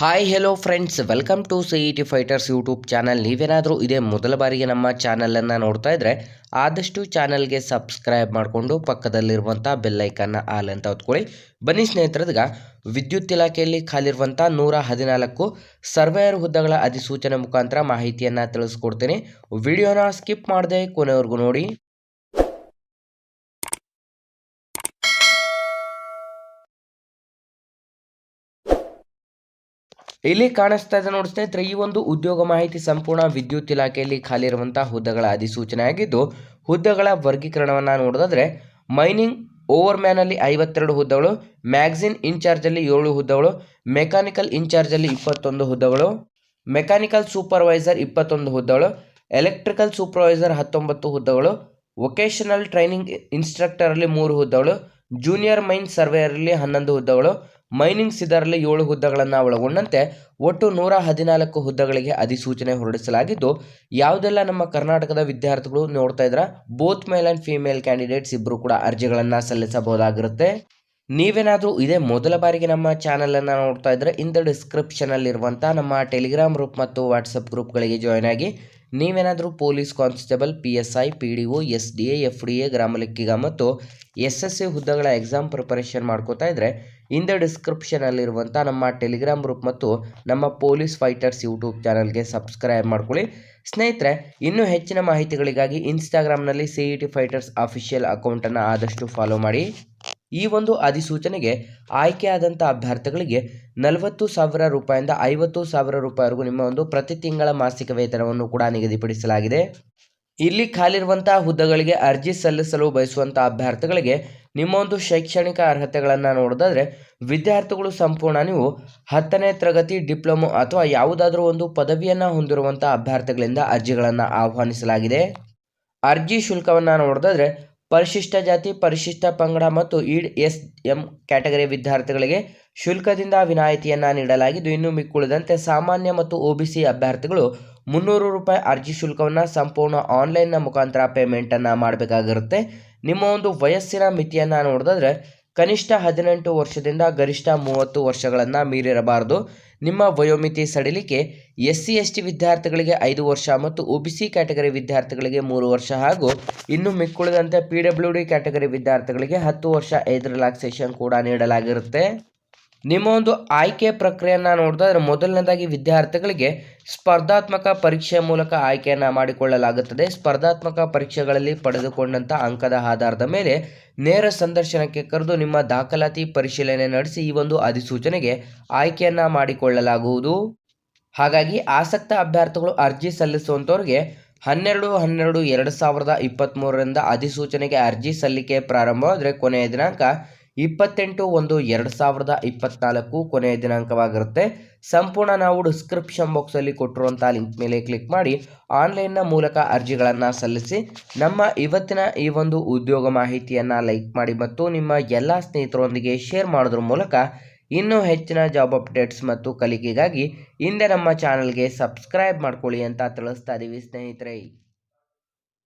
Hi hello friends welcome to C E T fighters YouTube channel ನೀವೇನಾದರೂ ಇದೇ ಮೊದಲ ಬಾರಿಗೆ ನಮ್ಮ ಚಾನಲನ್ನು ನೋಡ್ತಾ ಇದ್ದರೆ ಆದಷ್ಟು ಚಾನಲ್ಗೆ ಸಬ್ಸ್ಕ್ರೈಬ್ ಮಾಡಿಕೊಂಡು ಪಕ್ಕದಲ್ಲಿರುವಂಥ ಬೆಲ್ಲೈಕನ್ನ ಆಲ್ ಅಂತ ಹೊತ್ಕೊಳ್ಳಿ. ಬನ್ನಿ ಸ್ನೇಹಿತರದೀಗ ವಿದ್ಯುತ್ ಇಲಾಖೆಯಲ್ಲಿ ಖಾಲಿರುವಂಥ ನೂರ ಹದಿನಾಲ್ಕು ಸರ್ವೇಯರ್ ಹುದ್ದೆಗಳ ಅಧಿಸೂಚನೆ ಮುಖಾಂತರ ಮಾಹಿತಿಯನ್ನು ತಿಳಿಸ್ಕೊಡ್ತೀನಿ. ವಿಡಿಯೋನ ಸ್ಕಿಪ್ ಮಾಡದೆ ಕೊನೆವರೆಗೂ ನೋಡಿ. ಇಲ್ಲಿ ಕಾಣಿಸ್ತಾ ಇದೆ ನೋಡಿ ಸ್ನೇಹಿತರೆ, ಈ ಒಂದು ಉದ್ಯೋಗ ಮಾಹಿತಿ ಸಂಪೂರ್ಣ ವಿದ್ಯುತ್ ಇಲಾಖೆಯಲ್ಲಿ ಖಾಲಿ ಇರುವಂತಹ ಹುದ್ದೆಗಳ ಅಧಿಸೂಚನೆ ಆಗಿದ್ದು, ಹುದ್ದೆಗಳ ವರ್ಗೀಕರಣವನ್ನು ನೋಡೋದಾದ್ರೆ, ಮೈನಿಂಗ್ ಓವರ್ ಮ್ಯಾನಲ್ಲಿ ಐವತ್ತೆರಡು ಹುದ್ದೆಗಳು, ಮ್ಯಾಗ್ಝಿನ್ ಇನ್ಚಾರ್ಜಲ್ಲಿ ಏಳು ಹುದ್ದೆಗಳು, ಮೆಕ್ಯಾನಿಕಲ್ ಇನ್ಚಾರ್ಜಲ್ಲಿ ಇಪ್ಪತ್ತೊಂದು ಹುದ್ದೆಗಳು, ಮೆಕ್ಯಾನಿಕಲ್ ಸೂಪರ್ವೈಸರ್ ಇಪ್ಪತ್ತೊಂದು ಹುದ್ದೆಗಳು, ಎಲೆಕ್ಟ್ರಿಕಲ್ ಸೂಪರ್ವೈಸರ್ ಹತ್ತೊಂಬತ್ತು ಹುದ್ದೆಗಳು ವೊಕೇಶನಲ್ ಟ್ರೈನಿಂಗ್ ಇನ್ಸ್ಟ್ರಕ್ಟರಲ್ಲಿ ಮೂರು ಹುದ್ದೆಗಳು, ಜೂನಿಯರ್ ಮೈನ್ ಸರ್ವೇಯರಲ್ಲಿ ಹನ್ನೊಂದು ಹುದ್ದೆಗಳು ಮೈನಿಂಗ್ ಸಿದರ್ಲಿ ಏಳು ಹುದ್ದೆಗಳನ್ನು ಒಳಗೊಂಡಂತೆ ಒಟ್ಟು ನೂರ ಹದಿನಾಲ್ಕು ಹುದ್ದೆಗಳಿಗೆ ಅಧಿಸೂಚನೆ ಹೊರಡಿಸಲಾಗಿದ್ದು, ಯಾವುದೆಲ್ಲ ನಮ್ಮ ಕರ್ನಾಟಕದ ವಿದ್ಯಾರ್ಥಿಗಳು ನೋಡ್ತಾ ಇದ್ರ both male and female candidates ಇಬ್ಬರು ಕೂಡ ಅರ್ಜಿಗಳನ್ನು ಸಲ್ಲಿಸಬಹುದಾಗಿರುತ್ತೆ. ನೀವೇನಾದರೂ ಇದೇ ಮೊದಲ ಬಾರಿಗೆ ನಮ್ಮ ಚಾನಲನ್ನು ನೋಡ್ತಾ ಇದ್ದರೆ ಇಂದ ಡಿಸ್ಕ್ರಿಪ್ಷನಲ್ಲಿರುವಂಥ ನಮ್ಮ ಟೆಲಿಗ್ರಾಮ್ ಗ್ರೂಪ್ ಮತ್ತು ವಾಟ್ಸಪ್ ಗ್ರೂಪ್ಗಳಿಗೆ ಜಾಯ್ನ್ ಆಗಿ ನೀವೇನಾದರೂ police constable P S I P D O S D A F D A ಗ್ರಾಮಲೆಕ್ಕಿಗ ಮತ್ತು ಎಸ್ ಎಸ್ ಸಿ ಹುದ್ದೆಗಳ ಎಕ್ಸಾಮ್ ಪ್ರಿಪರೇಷನ್ ಮಾಡ್ಕೋತಾ ಇದ್ದರೆ ಇಂದ ಡಿಸ್ಕ್ರಿಪ್ಷನಲ್ಲಿರುವಂಥ ನಮ್ಮ ಟೆಲಿಗ್ರಾಮ್ ಗ್ರೂಪ್ ಮತ್ತು ನಮ್ಮ ಪೊಲೀಸ್ ಫೈಟರ್ಸ್ ಯೂಟ್ಯೂಬ್ ಚಾನಲ್ಗೆ ಸಬ್ಸ್ಕ್ರೈಬ್ ಮಾಡ್ಕೊಳ್ಳಿ. ಸ್ನೇಹಿತರೆ, ಇನ್ನೂ ಹೆಚ್ಚಿನ ಮಾಹಿತಿಗಳಿಗಾಗಿ ಇನ್ಸ್ಟಾಗ್ರಾಮ್ನಲ್ಲಿ C E T fighters official ಅಕೌಂಟನ್ನು ಆದಷ್ಟು ಫಾಲೋ ಮಾಡಿ. ಈ ಒಂದು ಅಧಿಸೂಚನೆಗೆ ಆಯ್ಕೆಯಾದಂಥ ಅಭ್ಯರ್ಥಿಗಳಿಗೆ ನಲವತ್ತು ಸಾವಿರ ರೂಪಾಯಿಂದ ಐವತ್ತು ಸಾವಿರ ರೂಪಾಯಿವರೆಗೂ ನಿಮ್ಮ ಒಂದು ಪ್ರತಿ ತಿಂಗಳ ಮಾಸಿಕ ವೇತನವನ್ನು ಕೂಡ ನಿಗದಿಪಡಿಸಲಾಗಿದೆ. ಇಲ್ಲಿ ಖಾಲಿರುವಂತಹ ಹುದ್ದೆಗಳಿಗೆ ಅರ್ಜಿ ಸಲ್ಲಿಸಲು ಬಯಸುವಂಥ ಅಭ್ಯರ್ಥಿಗಳಿಗೆ ನಿಮ್ಮ ಒಂದು ಶೈಕ್ಷಣಿಕ ಅರ್ಹತೆಗಳನ್ನು ನೋಡೋದಾದ್ರೆ ವಿದ್ಯಾರ್ಥಿಗಳು ಸಂಪೂರ್ಣ ನೀವು ಹತ್ತನೇ ತರಗತಿ ಡಿಪ್ಲೊಮೊ ಅಥವಾ ಯಾವುದಾದ್ರೂ ಒಂದು ಪದವಿಯನ್ನು ಹೊಂದಿರುವಂಥ ಅಭ್ಯರ್ಥಿಗಳಿಂದ ಅರ್ಜಿಗಳನ್ನು ಆಹ್ವಾನಿಸಲಾಗಿದೆ. ಅರ್ಜಿ ಶುಲ್ಕವನ್ನು ನೋಡೋದಾದರೆ ಪರಿಶಿಷ್ಟ ಜಾತಿ, ಪರಿಶಿಷ್ಟ ಪಂಗಡ ಮತ್ತು ಇಡ್ ಎಸ್, ಎಂ ಕ್ಯಾಟಗರಿ ವಿದ್ಯಾರ್ಥಿಗಳಿಗೆ ಶುಲ್ಕದಿಂದ ವಿನಾಯಿತಿಯನ್ನು ನೀಡಲಾಗಿದ್ದು, ಇನ್ನು ಮಿಕ್ಕುಳಿದಂತೆ ಸಾಮಾನ್ಯ ಮತ್ತು ಒ ಬಿ ಸಿ ಅಭ್ಯರ್ಥಿಗಳು ಮುನ್ನೂರು ರೂಪಾಯಿ ಅರ್ಜಿ ಶುಲ್ಕವನ್ನು ಸಂಪೂರ್ಣ ಆನ್ಲೈನ್ನ ಮುಖಾಂತರ ಪೇಮೆಂಟನ್ನು ಮಾಡಬೇಕಾಗಿರುತ್ತೆ. ನಿಮ್ಮ ಒಂದು ವಯಸ್ಸಿನ ಮಿತಿಯನ್ನು ನೋಡಿದ್ರೆ ಕನಿಷ್ಠ ಹದಿನೆಂಟು ವರ್ಷದಿಂದ ಗರಿಷ್ಠ ಮೂವತ್ತು ವರ್ಷಗಳನ್ನು ಮೀರಿರಬಾರದು. ನಿಮ್ಮ ವಯೋಮಿತಿ ಸಡಿಲಿಕೆ ಎಸ್ ಸಿ ಎಸ್ ಟಿ ವಿದ್ಯಾರ್ಥಿಗಳಿಗೆ ಐದು ವರ್ಷ ಮತ್ತು ಒ ಬಿ ಸಿ ಕ್ಯಾಟಗರಿ ವಿದ್ಯಾರ್ಥಿಗಳಿಗೆ ಮೂರು ವರ್ಷ ಹಾಗೂ ಇನ್ನು ಮಿಕ್ಕುಳಿದಂತೆ ಪಿ ಡಬ್ಲ್ಯೂ ಡಿ ಕ್ಯಾಟಗರಿ ವಿದ್ಯಾರ್ಥಿಗಳಿಗೆ ಹತ್ತು ವರ್ಷ ಏಜ್ ರಿಲ್ಯಾಕ್ಸೇಷನ್ ಕೂಡ ನೀಡಲಾಗಿರುತ್ತೆ. ನಿಮ್ಮ ಒಂದು ಆಯ್ಕೆ ಪ್ರಕ್ರಿಯೆಯನ್ನು ನೋಡಿದ್ರೆ ಮೊದಲನೇದಾಗಿ ವಿದ್ಯಾರ್ಥಿಗಳಿಗೆ ಸ್ಪರ್ಧಾತ್ಮಕ ಪರೀಕ್ಷೆಯ ಮೂಲಕ ಆಯ್ಕೆಯನ್ನು ಮಾಡಿಕೊಳ್ಳಲಾಗುತ್ತದೆ. ಸ್ಪರ್ಧಾತ್ಮಕ ಪರೀಕ್ಷೆಗಳಲ್ಲಿ ಪಡೆದುಕೊಂಡಂಥ ಅಂಕದ ಆಧಾರದ ಮೇಲೆ ನೇರ ಸಂದರ್ಶನಕ್ಕೆ ಕರೆದು ನಿಮ್ಮ ದಾಖಲಾತಿ ಪರಿಶೀಲನೆ ನಡೆಸಿ ಈ ಒಂದು ಅಧಿಸೂಚನೆಗೆ ಆಯ್ಕೆಯನ್ನು ಮಾಡಿಕೊಳ್ಳಲಾಗುವುದು. ಹಾಗಾಗಿ ಆಸಕ್ತ ಅಭ್ಯರ್ಥಿಗಳು ಅರ್ಜಿ ಸಲ್ಲಿಸುವಂಥವ್ರಿಗೆ ಹನ್ನೆರಡು ಹನ್ನೆರಡು ಎರಡು ಸಾವಿರದ ಇಪ್ಪತ್ತ್ಮೂರರಿಂದ ಅಧಿಸೂಚನೆಗೆ ಅರ್ಜಿ ಸಲ್ಲಿಕೆ ಪ್ರಾರಂಭವಾದರೆ ಕೊನೆಯ ದಿನಾಂಕ ಇಪ್ಪತ್ತೆಂಟು ಒಂದು ಎರಡು ಸಾವಿರದ ಇಪ್ಪತ್ನಾಲ್ಕು ಕೊನೆಯ ದಿನಾಂಕವಾಗಿರುತ್ತೆ. ಸಂಪೂರ್ಣ ನಾವು ಡಿಸ್ಕ್ರಿಪ್ಷನ್ ಬಾಕ್ಸಲ್ಲಿ ಕೊಟ್ಟಿರುವಂಥ ಲಿಂಕ್ ಮೇಲೆ ಕ್ಲಿಕ್ ಮಾಡಿ ಆನ್ಲೈನ್ನ ಮೂಲಕ ಅರ್ಜಿಗಳನ್ನು ಸಲ್ಲಿಸಿ, ನಮ್ಮ ಇವತ್ತಿನ ಈ ಒಂದು ಉದ್ಯೋಗ ಮಾಹಿತಿಯನ್ನು ಲೈಕ್ ಮಾಡಿ ಮತ್ತು ನಿಮ್ಮ ಎಲ್ಲ ಸ್ನೇಹಿತರೊಂದಿಗೆ ಶೇರ್ ಮಾಡೋದ್ರ ಮೂಲಕ ಇನ್ನೂ ಹೆಚ್ಚಿನ ಜಾಬ್ ಅಪ್ಡೇಟ್ಸ್ ಮತ್ತು ಕಲಿಕೆಗಾಗಿ ಹಿಂದೆ ನಮ್ಮ ಚಾನಲ್ಗೆ ಸಬ್ಸ್ಕ್ರೈಬ್ ಮಾಡ್ಕೊಳ್ಳಿ ಅಂತ ತಿಳಿಸ್ತಾ ಇದ್ದೀವಿ ಸ್ನೇಹಿತರೆ.